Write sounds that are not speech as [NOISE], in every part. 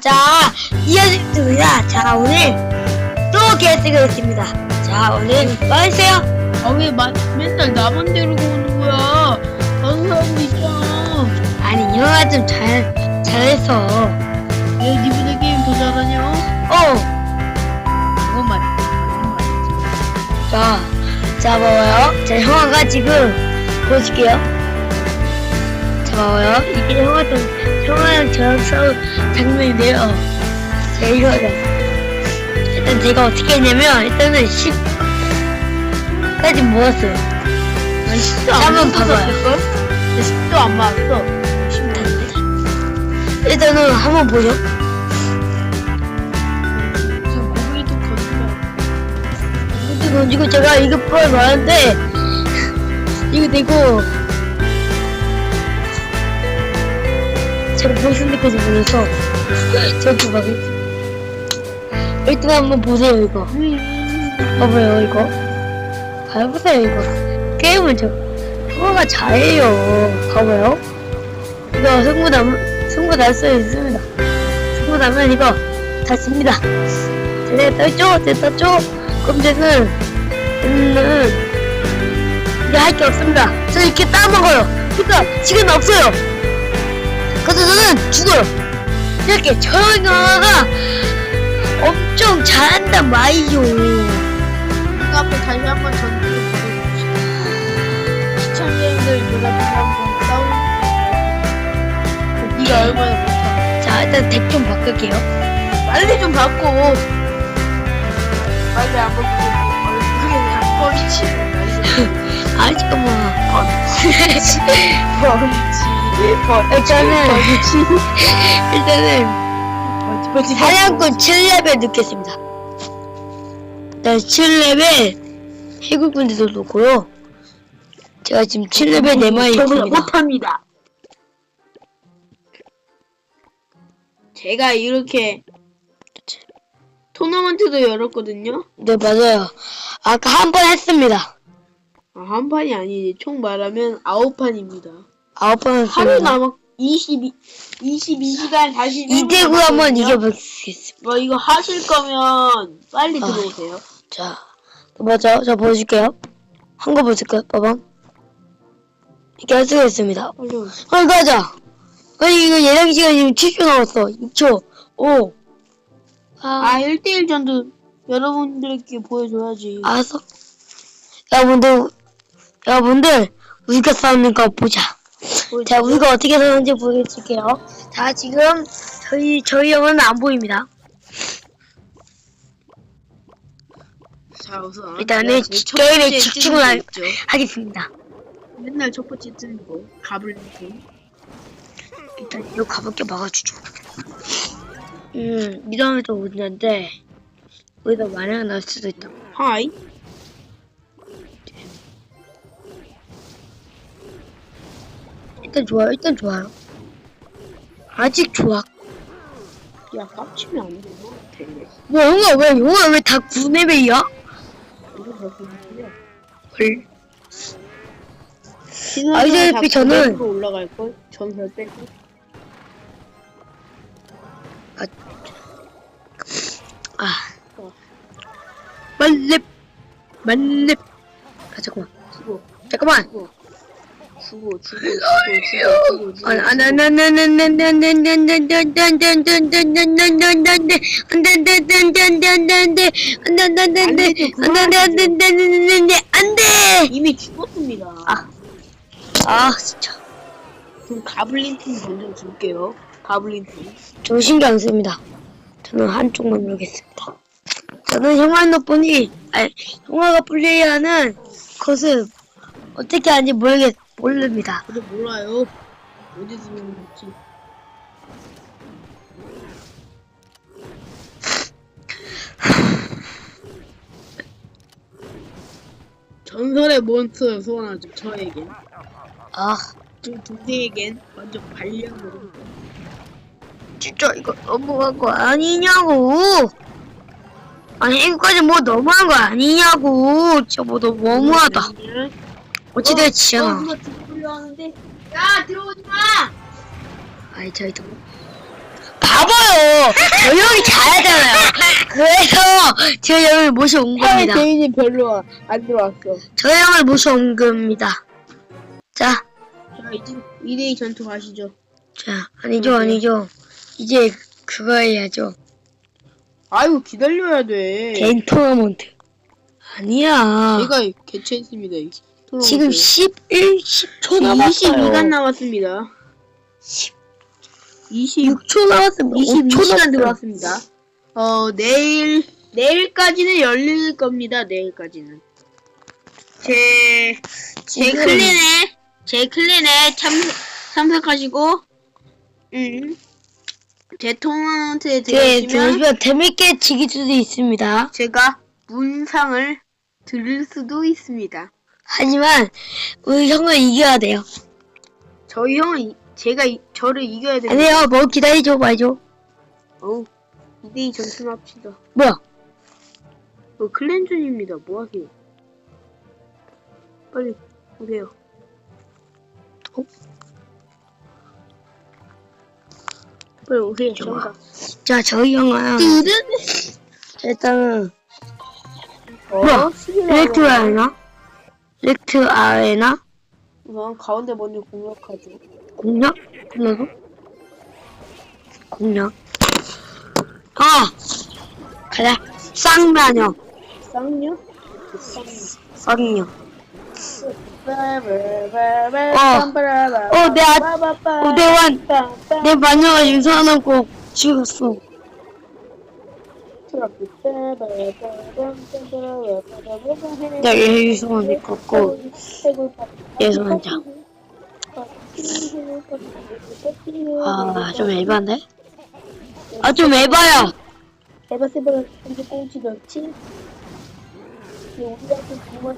자, 이어집니다. 자, 오늘 또 게스트가 있습니다. 자, 오늘 뭐 하세요? 아왜 맨날 나만 데리고 오는 거야? 다른 사람도 있잖아. 아니, 영화 좀 잘, 잘해서. 왜 니보다 게임 더 잘하냐? 어, 그건 맞. 그건 맞지. 자, 자, 봐봐요. 자, 형아가 지금 보여줄게요. 자, 봐봐요. 이게 형아랑, 형아랑 저랑 싸운 장면인데요. 자, 이거는. 일단 제가 어떻게 했냐면, 일단은 10까지 모았어요. 난 10도 자, 안 한번. 봐봐요. 나 10도 안 맞았어. 일단은 한번 보죠. 참 고기도 거짓말. 이거 던지고 제가 이거 펄 많은데, [LAUGHS] 이거 내고, 무슨 데까지 보내서, 저도 막, 1등 한번 보세요, 이거. 봐봐요, 이거. 봐보세요, 이거. 게임은 저, 그거가 잘해요. 봐봐요. 이거 승부 남, 승부 날수 있습니다. 승부 나면 이거 다 집니다. 네, 떴죠? 네, 떴죠? 그럼 저는, 저는, 이제 할게 없습니다. 저 이렇게 따먹어요. 그러니까, 시간 없어요. 저는 죽어요. 이렇게 저 영화가 엄청 잘한단 말이죠. 이거 앞에 다시 한번 전투를 보여주시죠. 시청자님들 누가 누가 한번 싸우는 네가 얼마나 못하 자, 일단 덱 좀 바꿀게요. 빨리 좀 바꿔 빨리 안 바꾸고 얼굴에 그냥 뻘치는 아, 잠깐만. 뻘치 일단은, [LAUGHS] 일단은, 사냥꾼 7레벨 넣겠습니다. 일단 7레벨 해골군대도 놓고요. 제가 지금 7레벨 4마리 있습니다. 못합니다 제가 이렇게 토너먼트도 열었거든요 네, 맞아요. 아까 한 번 했습니다. 아, 한 판이 아니지 총 말하면 아홉 판입니다 아홉 번 하루 했습니다. 남았 22 22시간 다시 이대구 한번 이겨보겠습니다. 뭐 이거 하실 거면 빨리 아. 들어오세요. 자, 맞아. 저 보여줄게요. 한 거 보여줄까요? 봐봐. 이렇게 할 수가 있습니다. 빨리 오세요. 아, 이거 하자. 아니, 이거 예상 시간 지금 7초 남았어. 2초. 5. 아 아, 1대1 전도 여러분들께 보여줘야지. 알았어. 여러분들, 여러분들, 우리가 싸우는 거 보자. 자, 우리가 어떻게 싸우는지 보여줄게요. 자, 지금 저희, 저희 영화는 안 보입니다. 자 우선 일단은 제가 제일 첫 게임에 집중을 거 있죠. 하겠습니다. 맨날 첫 번째 뜨는 거 가블리팀. 일단 이거 가볍게 막아주죠. 음, 미담에도 오는데 여기다 만화가 나올 수도 있다. 하이. 일단 좋아요. 일단 좋아요. 아직 좋아. 야 깝치면 안 되나? 되네. 뭐 영화 왜 영화 왜다 9레벨이야? 이거 벌써 무슨 헐. 아, 이제 다 저는- 900으로 올라갈 걸 전설 빼고. 아. 만렙 만렙. 아 잠깐만. 죽어 잠깐만. 죽어 죽어 죽어 죽어 죽어 죽어 안돼 이미 죽었습니다 아, 아 진짜 그럼 가블린 팀 먼저 줄게요 가블린 팀 저 신경 안 씁니다 저는 한쪽만 누르겠습니다 저는 형아노보니 아니 형아가 플레이하는 것을 어떻게 하는지 모르겠 모릅니다. 저도 몰라요. 어디서 있는지. [SIGHS] 전설의 몬스터를 소환하죠. 저에겐. 아, 그 동생에겐 완전 발령으로. 진짜 이거 너무한 거 아니냐고! 아니, 이거까지 뭐 너무한 거 아니냐고! 진짜 뭐 너무하다. 어찌됐지, 어, 야 누가 들어오려 하는데. 야, 들어오지 마! 아이, 저희 도 바보요. 저 형이 잘하잖아요. 그래서 저 형을 모셔온 겁니다. 대인이 별로 안 들어왔어. 저 형을 모셔온 겁니다. 자, 자, 이제 2대2 전투 가시죠. 자, 아니죠, 아니죠. 이제 그거 해야죠. 아이고, 기다려야 돼. 개인 토너먼트. 아니야. 제가 개최했습니다. 지금 11, 10초 남았어요. 22간 남았습니다. 20, 6초 남았습니다. 22시간 들어왔습니다. 어, 내일, 내일까지는 열릴 겁니다. 내일까지는. 제, 제 지금- 클랜에, 제 클랜에 참석, 참석하시고, 음, 제 토너먼트에 네, 들어오시면 잠시만 재밌게 즐길 수도 있습니다. 제가 문상을 드릴 수도 있습니다. 하지만 우리 형을 이겨야 돼요. 저희 형은, 이- 제가 이- 저를 이겨야 됩니다. 아니요, 뭐 기다리죠, 말죠. 어우, 2대2 전투 합시다. 뭐야? 어, 클랜전입니다. 뭐 하세요? 빨리 오세요. 어? 빨리 오세요. 좋아. 정답. 자, 저희 형은. 일단은 어, 뭐야? 시계가 렉트 나와. 아레나? 렉트 아레나? 우선 가운데 먼저 공격하죠. 공략? 끝나서? 공략. 아! 가자. 쌍마녀. 쌍요. 쌍녀. 어, 어, 내 아, 어, 내 완, 내 마녀가 유산하고 죽었어. 나 예수만 걷고 예수한자. 아, 좀 에반데? 아, 좀 에바야. 에바 세바가 현재 꽁치 넣지? 뭐야?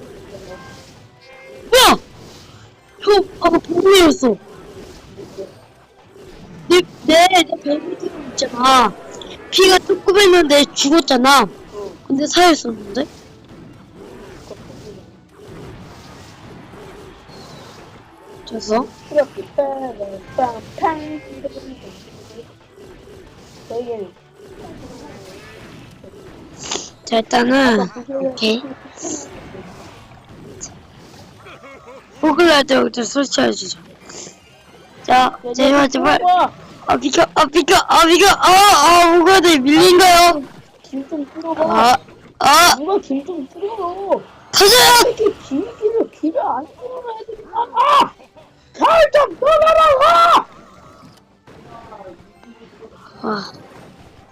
형, 아까 보고였어. 내, 내, 내 배우들 있잖아. 피가 조금 했는데 죽었잖아. 근데 살아있었는데? 됐어? 이렇게 빵빵빵 저희는 자, 일단은, 오케이. 포글라드 여기다 설치해주자. 자, 제발, 제발. 아, 비켜, 아, 비켜, 아, 비켜, 아, 아, 뭐가 돼, 밀린가요? 길좀 뚫어봐. 아, 아, 누가 길좀 뚫어 터져요! 이렇게 길길을 길을 안 뚫어놔야 되나 잘좀 뚫어라고! 아,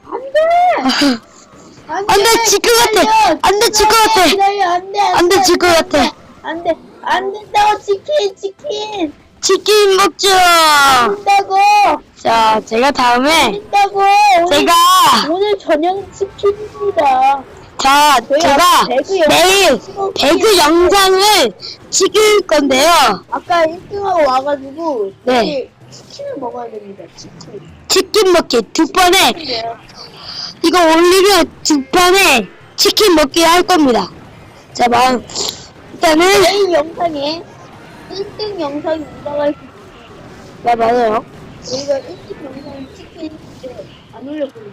안돼! 안 돼, 질것 같아! 안 돼, 질것 같아! 안돼! 안 돼, 질것 같아! 안돼! 안 된다고 치킨 치킨 치킨! 안 된다고 자, 제가 안 다음에, 된다고 제가, 오늘 저녁 치킨입니다 자, 제가 배그 영상 내일 배그 영상을 찍을 건데요. 아까 1등하고 와가지고 네. 치킨을 먹어야 됩니다 치킨 치킨 먹기 두 번에, 근데요 이거 올리면 두 번에 치킨 먹기 할 겁니다. 자, 막, 일단은, 메인 영상에 1등 영상이 올라갈 수 네, 맞아요. 저희가 1등 영상을 찍겠는데 안 올렸거든요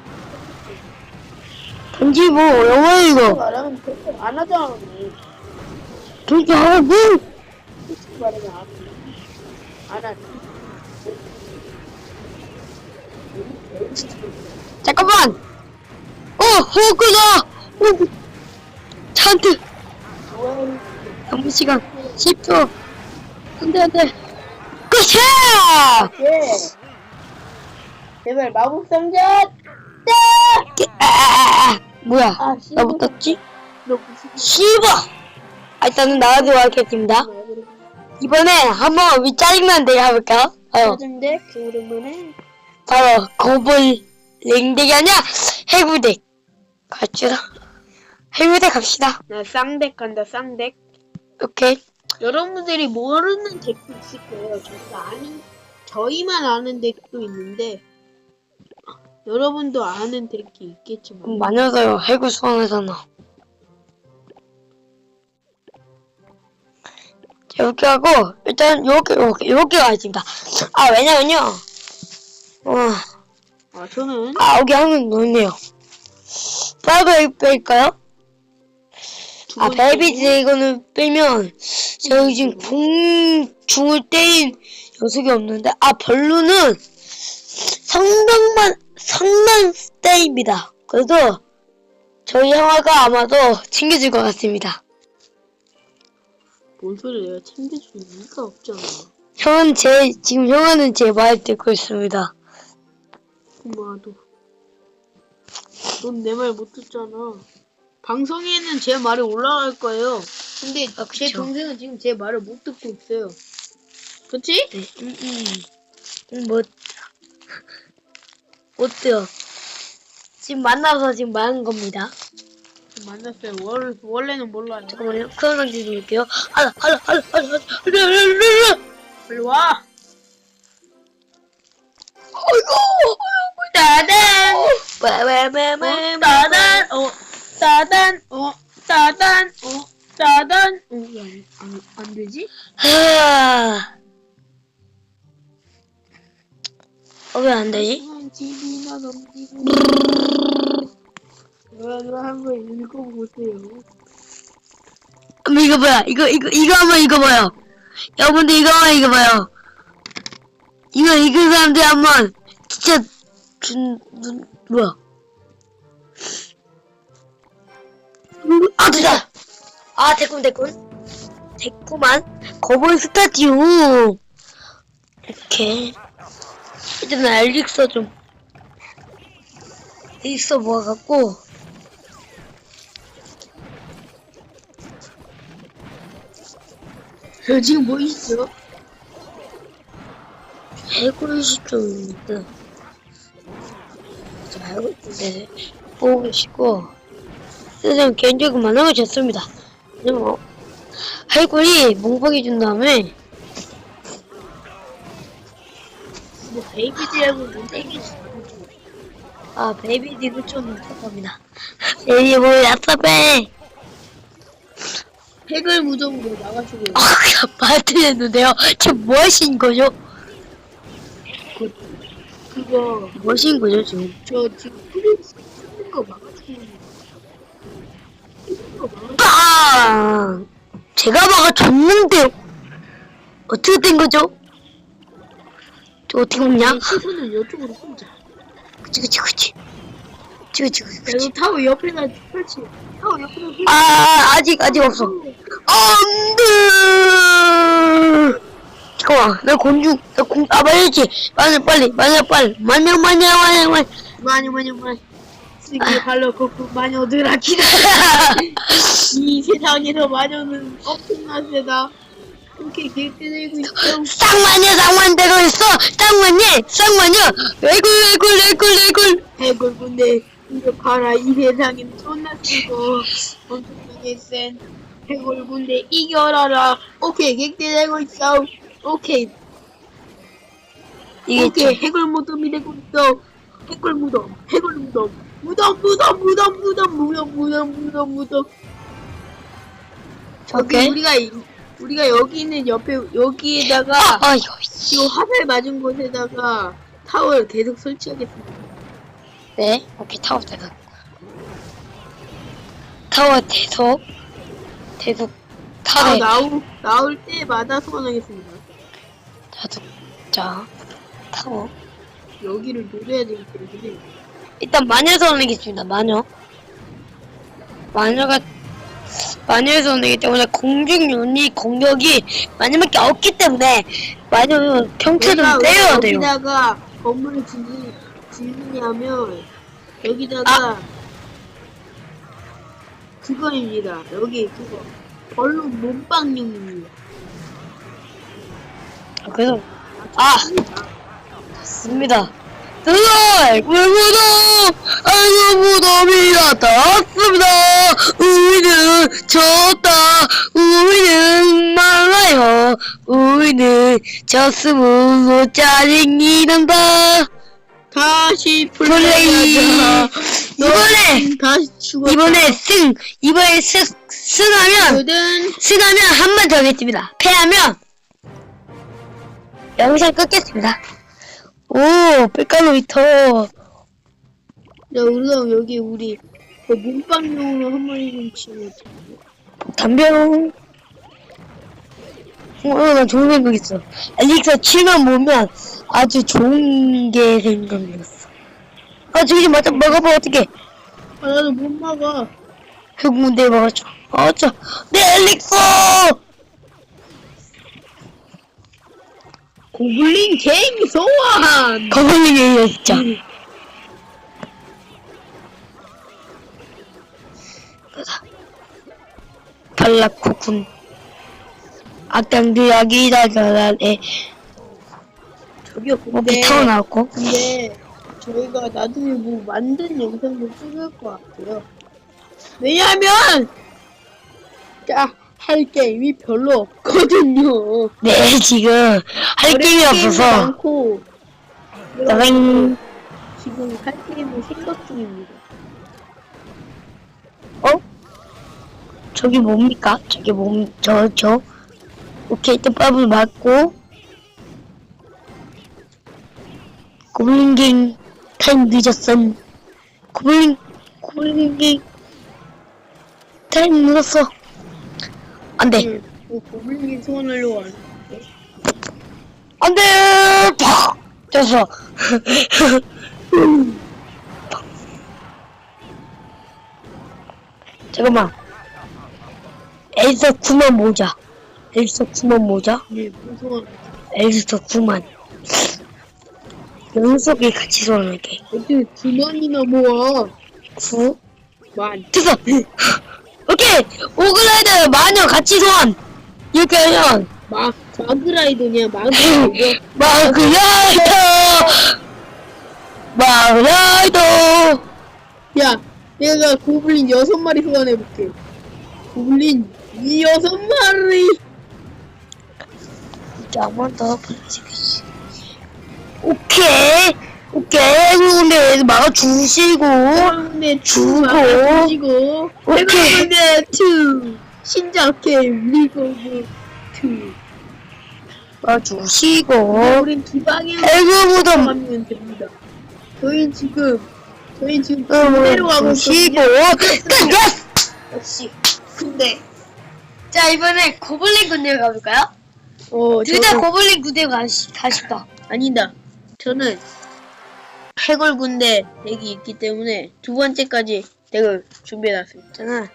던지 뭐, 어려워요, 이거. 말하면 그렇게 안 하잖아 언니 던지 하고, 솔직히 말하면 안, 안 하지 잠깐만! 어, 호크다! 오, 찬트! 뭐야 남은 시간 10초. 안 돼, 안 돼. 끝이야! 예 제발 마법 상자 깨- 아, 아, 아. 뭐야? 아 나 못 떴지? 너 무슨 씨발! 아, 일단은 나가도록 하겠습니다. 이번에 한번 위 짜증난 대결 해볼까요? 어, 짜증대 그 오랜만에 바로 거볼 랭덱이 아니야! 해구덱. 갑시다. 해구덱 갑시다. 나 쌍덱 간다 쌍덱 오케이. 여러분들이 모르는 덱도 있을 거예요 저희가 아는 저희만 아는 덱도 있는데 여러분도 아는 덱이 있겠지만 마녀서요, 해구 수원에서는. 자, 이렇게 하고, 일단, 요렇게, 요렇게, 요렇게 가겠습니다. 아, 왜냐면요. 어, 아아 저는 아홉 개 하면 노네요. 파이브 뺄까요? 두 아, 베이비즈 이거는 빼면 저희 지금 궁 중을 때린 녀석이 없는데 아 별로는 성당만 성당 때입니다. 그래서 저희 형아가 아마도 챙겨줄 것 같습니다. 뭔 소리 내가 챙겨줄 이유가 없잖아. 형은 제 지금 형아는 제 말 듣고 있습니다. 엄마도. 넌 내 말 못 듣잖아. 방송에는 제 말이 올라갈 거예요. 근데 아, 제 그쵸. 동생은 지금 제 말을 못 듣고 있어요. 그치? 네, 음, 음. 음, 뭐 어때요? 지금 만나서 지금 말한 겁니다. 만났어요. 월, 원래는 몰라요. 잠깐만요. 크로나 드릴게요. 알라, 알라, 알라, 알라, 알라, 알라, 따단! 어, 따단! 어, 따단! 어, 왜 안, 안, 안 되지? 하. 어, 왜 안 되지? 집이나 넘기고. 여러분 한번 읽어보세요. 한번 이거 봐요. 이거 이거 이거 한번 이거 봐요. 여러분들 이거 한번 이거 봐요. 이거 읽은 사람들 한번 진짜 준 눈, 뭐야? 아 됐다. 아 됐군 됐군. 됐구만. 거북이 스타디오. 이렇게 일단 알릭서 좀 일서 모아갖고 저 지금 뭐 있어? 해골 네, 보고 계시고, 선생님 개인적으로 만나면 좋습니다. 그리고, 해골이 몽방해 준 다음에, 뭐 베이비들하고 문대기 아, 베이비 좀 부탁합니다. 베이비 뭐, 야싸베! 핵을 무덤으로 나가시고 아, 그냥 말트했는데요. 지금 뭐 하신 거죠? 그거 뭐 하신 거죠, 지금? 저 지금 프린스 쓰는 거 막아주고 제가 막아줬는데요. 어떻게 된 거죠? 저 어떻게 먹냐? 시선을 이쪽으로 쏘자. 그치 그치 그치. 그치 그치 그치 그리고 타워 옆에다 펼치. 타워 펼치. 아 아직 아직 없어. 안돼! 잠깐만 나 곤중 나공 따봐야지? 마녀 빨리 마녀 빨리. 마녀 마녀 마녀 마녀. 많이 많이 많이 쓰기 발로 걷고 마녀들아 기다려 이 세상에서 마녀는 엄청난 세다. 이렇게 길들이고 있어 쌍마녀 되고 있어. 쌍마녀 쌍마녀. 레굴 레굴 레굴 레굴. 해골 군대 이거 봐라 이 세상엔 존나 쓰고 엄청나게 센 해골 군대 이겨라라. 오케이 객대되고 있어. 오케이. 이게 오케이 해골 무덤이 되고 있어. 해골 무덤 해골 무덤. 무덤 무덤 무덤 무덤 무덤 무덤 무덤 무덤 여기 오케이 우리가 이- 우리가 여기 있는 옆에 여기에다가 아 이거 지금 화살 맞은 곳에다가 타워를 계속 설치하겠습니다. 네 오케이 타워 대석 타워 대석 대석 타워 타워 나올 나올 때마다 소환하겠습니다. 자두 자 타워 여기를 노려야 되기 때문에 일단 마녀에서 오내겠습니다. 마녀. 마녀가 마녀에서 오내기 때문에 공중 유닛 공격이 마녀밖에 없기 때문에 마녀 평타 좀 내가 왜 때려야 돼요. 여기다가 건물을 짓는 짓느냐면 여기다가 그거입니다. 여기 그거 벌로 몸빵용입니다. 아, 그래서 아 맞습니다. 드라이 물무덤 아이고 무덤이 나타났습니다. 우리는 졌다. 우리는 말라요. 우리는 졌으므로 짜증이 난다. 다시 플레이. 플레이하자. 이번에 다시 죽어. 이번에 승 이번에 승 승하면 거든 승하면 한 번 더 하겠습니다. 패하면 영상 끊겠습니다. 오 백갈로이터 야, 우리가 여기 우리 그 몸빵용으로 한 마리 좀 치면 담배로. 어, 나 좋은 생각 있어. 엘릭서 7만 모으면 아주 좋은 게 생각났어. 아, 저기 좀 맞아, 먹어봐, 어떡해. 아, 나도 못 막아. 내 먹었죠. 맞죠. 내 엘릭서! 고블린 개인 소환! 거블링이에요, 진짜. 발라코군. 악당들 아기다 잘하네. 저기요, 뭐 근데, 비타오 나왔고. 근데, 저희가 나중에 뭐 만든 영상도 찍을 것 같고요. 왜냐면, 자, 할 게임이 별로 없거든요. 네, 지금 할 게임이 없어서. 많고, 따eng. 지금 할 게임을 생각 중입니다. 저기 뭡니까? 저기 몸, 저, 저. 오케이, 뜻밥을 맞고. 고블린갱 타임 늦었음. 고블린, 고블린갱 타임 늦었어. 안 돼. 응, 그 고블린 소환하려고 하는. 안 돼! 팍! 됐어. [LAUGHS] 잠깐만. 엘서 9만 모자. 엘서 9만 모자. 네. 엘서 9만. 연속에 같이 소환할게. 어떻게 두 만이나 모아? 9. 만. 됐어! [LAUGHS] 오글라이드 마녀 같이 소환! 이렇게 하면, 마, 마그라이더냐, 마그라이더? 마그라이더! 마그라이더! 야, 내가 고블린 여섯 마리 소환해볼게. 고블린 이 여섯 마리! 진짜 한번 더 보여주겠지. 오케이! 오케이! 근데 막아주시고, 해방문의 주고. 주고, 오케이. 해방문의 투! 신작 게임 리버브 투. 막아주시고, 우린 두 방향 해그무덤 하면 됩니다. 저희 지금, 저희 지금 군대로 가고 주시고, 있거든요. 예스! 역시, 군대. 자, 이번에 고블린 군대 가볼까요? 어, 둘 다 저는- 고블린 군대 가시, 가십다. 아니다. 저는 해골 군대 덱이 있기 때문에 두 번째까지 덱을 준비해놨습니다. 저는,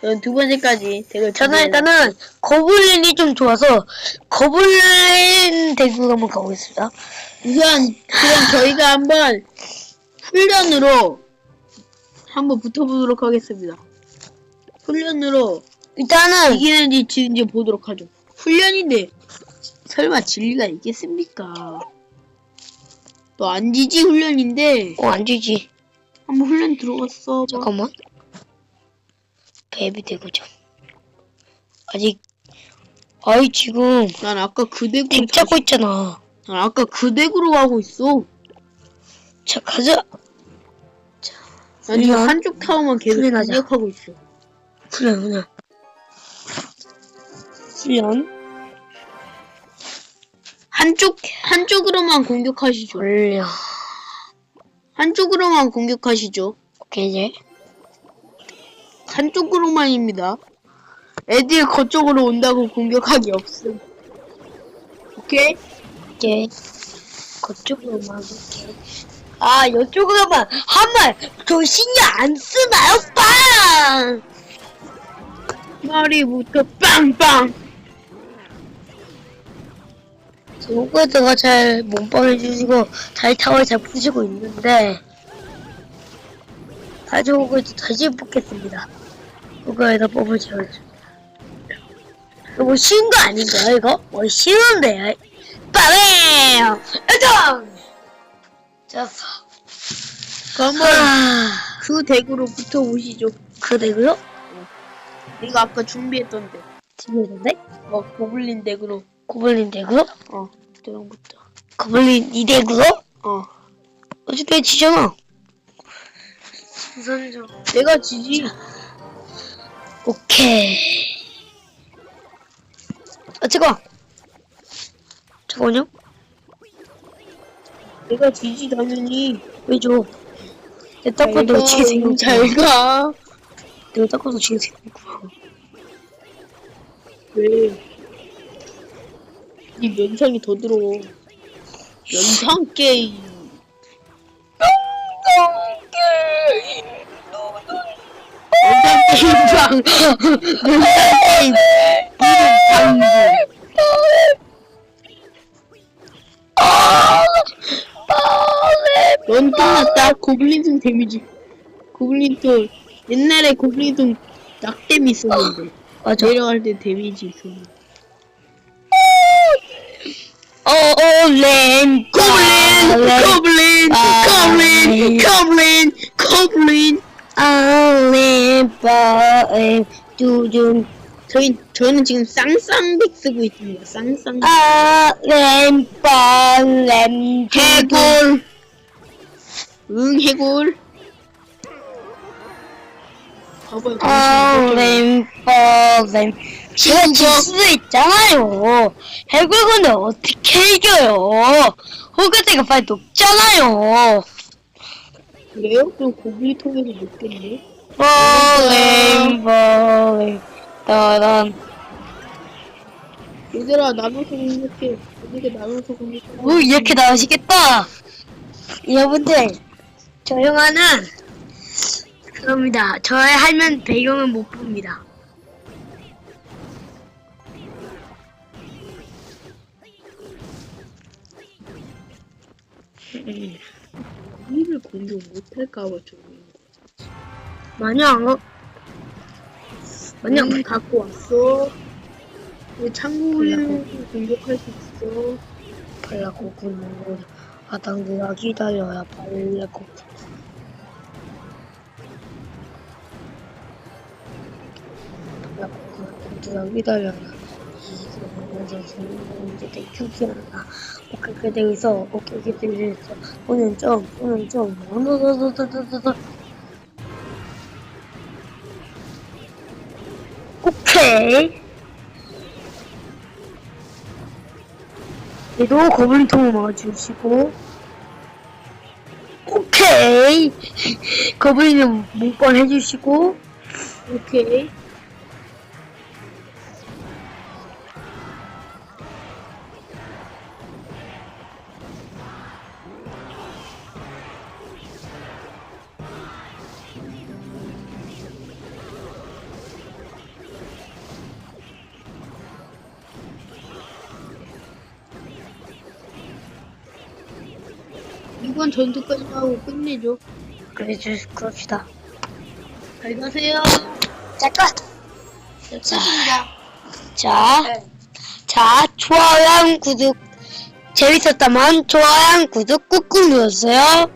저는 두 번째까지 덱을 저는 준비해놨- 일단은 고블린이 좀 좋아서, 고블린 대구 한번 가보겠습니다. 우선 그럼 저희가 한번 훈련으로 한번 붙어보도록 하겠습니다. 훈련으로 일단은, 이기는지 지는지 보도록 하죠. 훈련인데 설마 진리가 있겠습니까? 너 안 지지 훈련인데 어, 안 주지. 한번 훈련 들어갔어. 봐. 잠깐만. 베이비 대구죠. 아직, 아이, 지금, 난 아까 그 덱으로 덱 잡고 있잖아. 난 아까 그 덱으로 가고 있어. 자, 가자. 아니 훈련. 한쪽 타워만 계속 훈련하자. 공격하고 있어. 훈련, 훈련. 훈련. 한쪽 한쪽으로만 공격하시죠. 훈련. 한쪽으로만 공격하시죠. 오케이, 이제. 한쪽으로만입니다. 애들 거쪽으로 온다고 공격하기 없음. 오케이? 이제, 그쪽으로만 이렇게. 아, 이쪽으로만 한말 저 신경 안 쓰나요, 빵! 머리부터 빵빵. 오그드가 잘 몸빵 해주시고, 잘 타워 잘 부시고 있는데, 다시 오그드 다시 뽑겠습니다. 오그에다 뽑을 지어줘. 이거 뭐 쉬운 거 아닌가요, 이거? 뭐 쉬운데요? 빠밤! 일단! 자, 그럼 아, 그 덱으로 붙어보시죠. 그 되고요? 내가 아까 준비했던데. 집에서인데? 어, 고블린 덱으로. 고블린 되고요? 어, 대형부터. 고블린 2대고요? 어. 어쨌든 지잖아. 우선적. 내가 지지. 오케이. 아, 잠깐. 잠깐만요. 내가 지지 당연히. 왜 줘? 내가 딱 봐도 지게 생겼고. 잘 가 내가 딱 봐도 지게 생겼고. 왜? 이 면상이 더 들어. 면상 게임. 면상 게임방 면상 게임. 방구 넌 끝났다. 고블린통 데미지. 고블린통 옛날에 고블린통 낙뎀 있었는데. 맞아. 내려갈 때 데미지 있었는데 어올렌 고블린! 고블린! 고블린! 고블린! 고블린! 알렌 바엠 두둔 저희, 저는 지금 쌍쌍백 쓰고 있습니다. 쌍쌍. 알렌 바엠 해골! 응, 해골. 봐봐요. 알렌 바엠 제가 질 수도 있잖아요 해골군을 어떻게 이겨요 호그대가 빨리 높잖아요 그래요? 그럼 고블린 통해서 먹겠네? 바엠 바엠 따란 얘들아, 나눠서 공격해. 우리가 나눠서 공격해. 오 이렇게 나오시겠다 여러분들 저 영화는 그겁니다 저의 할면 배경은 못 봅니다 우리를 공격 못할까봐 좀. 마냥 어? 마냥 응, 갖고 왔어. 왜 창고 올리는 공격할 수 있어. 발라코쿠는 아당들아 기다려야 발라코쿠 발라코쿠는 기다려야 이제 휴지하나 그렇게 돼 있어 그렇게 돼 오늘 좀 오늘 좀. 노노노노노노노 오케이. 얘도 거블린통을 먹어주시고. 오케이. [LAUGHS] 거블린은 몸빵 해주시고. 오케이. 전투까지 하고 끝내죠. 그래 주 그럽시다 잘 가세요. 잠깐. 자, 네. 자 좋아요 구독 재밌었다면 좋아요 구독 꾹꾹 눌러주세요